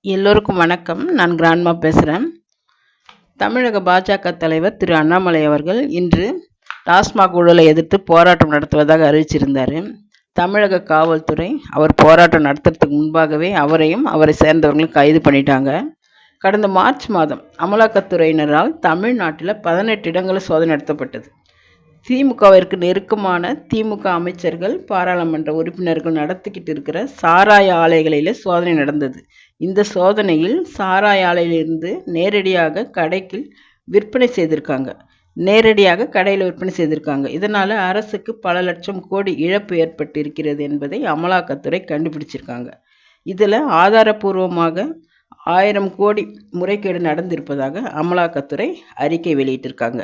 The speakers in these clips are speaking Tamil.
எல்லோருக்கும் வணக்கம். நான் கிராண்ட்மா பேசுகிறேன் தமிழக பாஜக தலைவர் திரு அண்ணாமலை அவர்கள் இன்று டாஸ்மாக் ஊழலை எதிர்த்து போராட்டம் நடத்துவதாக அறிவிச்சிருந்தார். தமிழக காவல்துறை அவர் போராட்டம் நடத்துறதுக்கு முன்பாகவே அவரையும் அவரை சேர்ந்தவர்களும் கைது பண்ணிட்டாங்க. கடந்த மார்ச் மாதம் அமலாக்கத்துறையினரால் தமிழ்நாட்டில் பதினெட்டு இடங்களில் சோதனை நடத்தப்பட்டது. திமுகவிற்கு நெருக்கமான திமுக அமைச்சர்கள் பாராளுமன்ற உறுப்பினர்கள் நடத்திக்கிட்டு இருக்கிற சாராய ஆலைகளில் சோதனை நடந்தது. இந்த சோதனையில் சாராய ஆலையிலிருந்து நேரடியாக கடைக்கு விற்பனை செய்திருக்காங்க. நேரடியாக கடையில் விற்பனை செய்திருக்காங்க. இதனால் அரசுக்கு பல லட்சம் கோடி இழப்பு ஏற்பட்டிருக்கிறது என்பதை அமலாக்கத்துறை கண்டுபிடிச்சிருக்காங்க. இதில் ஆதாரபூர்வமாக ஆயிரம் கோடி முறைகேடு நடந்திருப்பதாக அமலாக்கத்துறை அறிக்கை வெளியிட்டிருக்காங்க.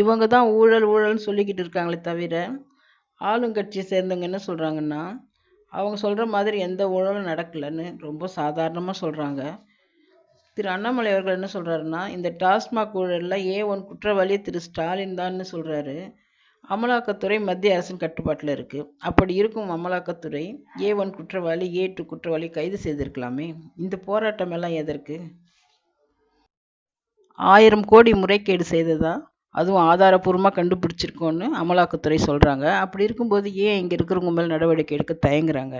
இவங்க தான் ஊழல் ஊழல்னு சொல்லிக்கிட்டு இருக்காங்களே தவிர ஆளுங்கட்சியை சேர்ந்தவங்க என்ன சொல்கிறாங்கன்னா அவங்க சொல்கிற மாதிரி எந்த ஊழலும் நடக்கலைன்னு ரொம்ப சாதாரணமாக சொல்கிறாங்க திரு அண்ணாமலை அவர்கள் என்ன சொல்கிறாருன்னா இந்த டாஸ்மாக் ஊழலில் ஏ ஒன் குற்றவாளி திரு ஸ்டாலின் தான்னு சொல்கிறாரு அமலாக்கத்துறை மத்திய அரசின் கட்டுப்பாட்டில் இருக்குது அப்படி இருக்கும் அமலாக்கத்துறை ஏ ஒன் குற்றவாளி ஏ டூ குற்றவாளி கைது செய்திருக்கலாமே. இந்த போராட்டம் எல்லாம் எதற்கு? ஆயிரம் கோடி முறைகேடு செய்ததா? அதுவும் ஆதாரபூர்வமாக கண்டுபிடிச்சிருக்கோன்னு அமலாக்கத்துறை சொல்கிறாங்க அப்படி இருக்கும்போது ஏன் இங்கே இருக்கிறவங்க மேல் நடவடிக்கை எடுக்க தயங்குறாங்க?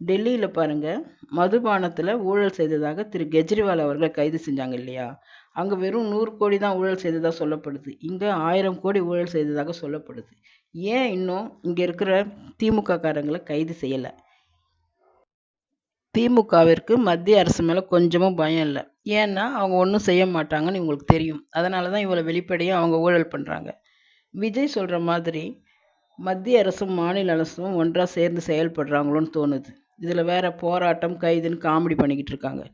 டெல்லியில் பாருங்கள் மதுபானத்தில் ஊழல் செய்ததாக திரு கெஜ்ரிவால் அவர்களை கைது செஞ்சாங்க இல்லையா? அங்கே வெறும் நூறு கோடி தான் ஊழல் செய்ததாக சொல்லப்படுது. இங்கே ஆயிரம் கோடி ஊழல் செய்ததாக சொல்லப்படுது. ஏன் இன்னும் இங்கே இருக்கிற திமுக காரங்களை கைது செய்யலை? திமுகவிற்கு மத்திய அரசு மேலே கொஞ்சமும் பயம் இல்லை. ஏன்னா அவங்க ஒன்றும் செய்ய மாட்டாங்கன்னு இவங்களுக்கு தெரியும். அதனால தான் இவ்வளோ வெளிப்படையாக அவங்க ஊழல் பண்ணுறாங்க விஜய் சொல்கிற மாதிரி மத்திய அரசும் மாநில அரசும் ஒன்றாக சேர்ந்து செயல்படுறாங்களோன்னு தோணுது. இதில் வேறு போராட்டம் கைதுன்னு காமெடி பண்ணிக்கிட்டு இருக்காங்க.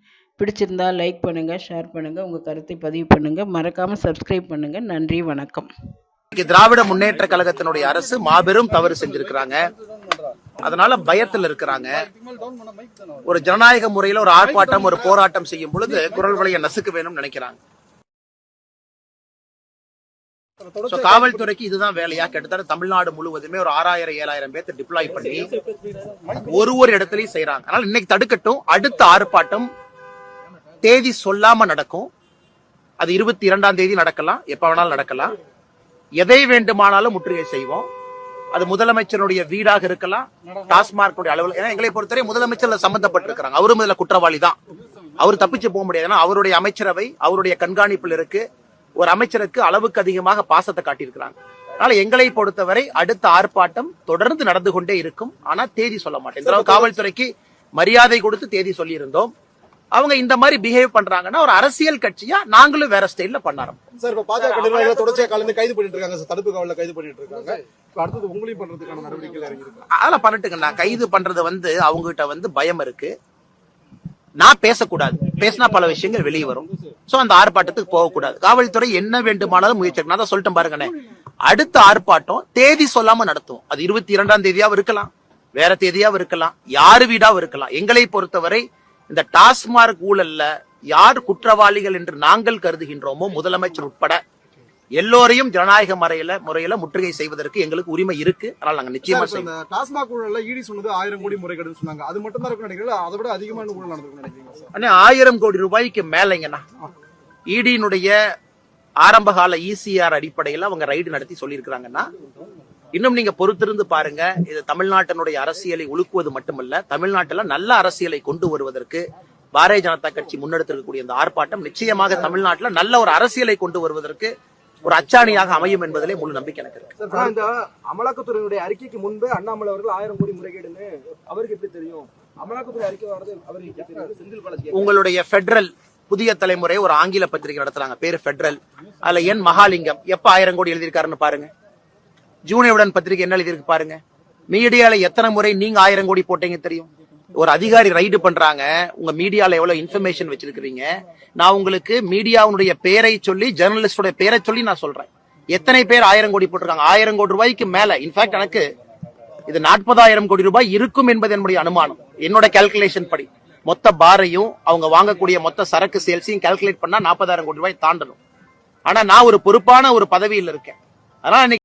பிடிச்சிருந்தா லைக் பண்ணுங்கள் ஷேர் பண்ணுங்கள் உங்கள் கருத்தை பதிவு பண்ணுங்கள் மறக்காமல் சப்ஸ்கிரைப் பண்ணுங்கள் நன்றி வணக்கம். திராவிட முன்னேற்ற கழகத்தினுடைய அரசு மாபெரும் தவறு செஞ்சிருக்கிறாங்க. அதனால பயத்தில் இருக்கிறாங்க. ஒரு ஜனநாயக முறையில ஒரு ஆர்ப்பாட்டம் ஒரு போராட்டம் செய்யும் பொழுது குரல் வலையை நசுக்க வேணும்னு நினைக்கிறாங்க. காவல்துறைக்கு இதுதான் வேலையா? கிட்டத்தட்ட தமிழ்நாடு முழுவதுமே ஒரு ஆறாயிரம் ஏழாயிரம் பேர்த்து டிப்ளாய் பண்ணி ஒரு ஒரு இடத்துலயும் செய்யறாங்க அதனால இன்னைக்கு தடுக்கட்டும். அடுத்த ஆர்ப்பாட்டம் தேதி சொல்லாம நடக்கும். அது இருபத்தி இரண்டாம் தேதி நடக்கலாம். எப்ப வேணாலும் நடக்கலாம். எதை வேண்டுமானாலும் முற்றுகை செய்வோம். அது முதலமைச்சருடைய வீடாக இருக்கலாம் டாஸ்மார்க் அலுவலகம் ஏன்னா எங்களை பொறுத்தவரை முதலமைச்சர்ல சம்பந்தப்பட்டிருக்கிறாங்க. அவரும் இதுல குற்றவாளி தான் அவர் தப்பிச்சு போக முடியாது. ஏன்னா அவருடைய அமைச்சரவை அவருடைய கண்காணிப்பில் இருக்கு. ஒரு அமைச்சருக்கு அளவுக்கு அதிகமாக பாசத்தை காட்டியிருக்கிறாங்க. அதனால எங்களை பொறுத்தவரை அடுத்த ஆர்ப்பாட்டம் தொடர்ந்து நடந்து கொண்டே இருக்கும். ஆனா தேதி சொல்ல மாட்டேன். காவல்துறைக்கு மரியாதை கொடுத்து தேதி சொல்லியிருந்தோம். அவங்க இந்த மாதிரி பிஹேவ் பண்றாங்கன்னா ஒரு அரசியல் கட்சியா நாங்களும் வேற ஸ்டைல்ல பண்ணாரோம் சார் இப்ப பாஜக நிர்வாகிகளை தொடர்ச்சியா கலந்து கைது பண்ணிட்டு இருக்காங்க சார் தடுப்பு காவலில் கைது பண்ணிட்டு இருக்காங்க அடுத்தது உங்களையும் பண்றதுக்கான நடவடிக்கைகள் அதெல்லாம் பண்ணட்டுங்கண்ணா கைது பண்றது வந்து அவங்க கிட்ட வந்து பயம் இருக்கு. நான் பேசக்கூடாது. பேசினா பல விஷயங்கள் வெளியே வரும். சோ அந்த ஆர்ப்பாட்டத்துக்கு போகக்கூடாது. காவல்துறை என்ன வேண்டுமானாலும் முயற்சி. நான் தான் சொல்லிட்டேன் பாருங்கண்ணே. அடுத்த ஆர்ப்பாட்டம் தேதி சொல்லாம நடத்தும். அது இருபத்தி இரண்டாம் தேதியாவும் இருக்கலாம். வேற தேதியாவும் இருக்கலாம். யாரு வீடாவும் இருக்கலாம். எங்களை பொறுத்தவரை இந்த டாஸ்மார்க் ஊழல்ல யார் குற்றவாளிகள் என்று நாங்கள் கருதுகின்றோமோ முதலமைச்சர் உட்பட எல்லோரையும் ஜனநாயக முறையில முறையில முற்றுகை செய்வதற்கு எங்களுக்கு உரிமை இருக்கு. அதனால நாங்க நிச்சயமா செய்வோம். டாஸ்மாக் ஊழல்ல இடி சொன்னது ஆயிரம் கோடி முறைகேடுன்னு சொன்னாங்க. அது மட்டும் தான் இருக்கும் நினைக்கிறீங்களா? அதை விட அதிகமான ஊழல் அண்ணே ஆயிரம் கோடி ரூபாய்க்கு மேலைங்கண்ணா. இடியினுடைய ஆரம்பகால இசிஆர் அடிப்படையில் அவங்க ரைடு நடத்தி சொல்லியிருக்கிறாங்கன்னா இன்னும் நீங்க பொறுத்திருந்து பாருங்க இது தமிழ்நாட்டினுடைய அரசியலை உலுக்குவது மட்டுமல்ல தமிழ்நாட்டில் நல்ல அரசியலை கொண்டு வருவதற்கு பாரதிய ஜனதா கட்சி முன்னெடுத்திருக்கக்கூடிய இந்த ஆர்ப்பாட்டம் நிச்சயமாக தமிழ்நாட்டில் நல்ல ஒரு அரசியலை கொண்டு வருவதற்கு ஒரு அச்சாணியாக அமையும் என்பதிலே முழு நம்பிக்கை எனக்கு இருக்கு. இந்த அமலாக்கத்துறையினுடைய அறிக்கைக்கு முன்பே அண்ணாமலை அவர்கள் ஆயிரம் கோடி முறைகேடுன்னு அவருக்கு எப்படி தெரியும்? அமலாக்கத்துறை அறிக்கை வர்றது அவருக்கு செந்தில் பாலாஜி உங்களுடைய ஃபெடரல் புதிய தலைமுறை ஒரு ஆங்கில பத்திரிகை நடத்துறாங்க பேரு ஃபெடரல் அதுல என் மகாலிங்கம் எப்ப ஆயிரம் கோடி எழுதியிருக்காருன்னு பாருங்க. ஜூனியருடன் பத்திரிகை என்ன எழுதியிருக்கு பாருங்க. மீடியால எத்தனை முறை நீங்க ஆயிரம் கோடி போட்டீங்க தெரியும். ஒரு அதிகாரி ரைடு பண்றாங்க. உங்க மீடியால எவ்வளவு இன்ஃபர்மேஷன் வச்சிருக்கீங்க நான் உங்களுக்கு மீடியாவுடைய பேரை சொல்லி ஜெர்னலிஸ்டோட பேரை சொல்லி நான் சொல்றேன். எத்தனை பேர் ஆயிரம் கோடி போட்டிருக்காங்க? ஆயிரம் கோடி ரூபாய்க்கு மேல. இன்ஃபேக்ட் எனக்கு இது நாற்பதாயிரம் கோடி ரூபாய் இருக்கும் என்பது என்னுடைய அனுமானம். என்னோட கால்குலேஷன் படி. மொத்த பாரையும் அவங்க வாங்கக்கூடிய மொத்த சரக்கு சேல்ஸையும் கால்குலேட் பண்ணா நாற்பதாயிரம் கோடி ரூபாய் தாண்டணும். ஆனா நான் ஒரு பொறுப்பான ஒரு பதவியில் இருக்கேன். அதனால இன்னைக்கு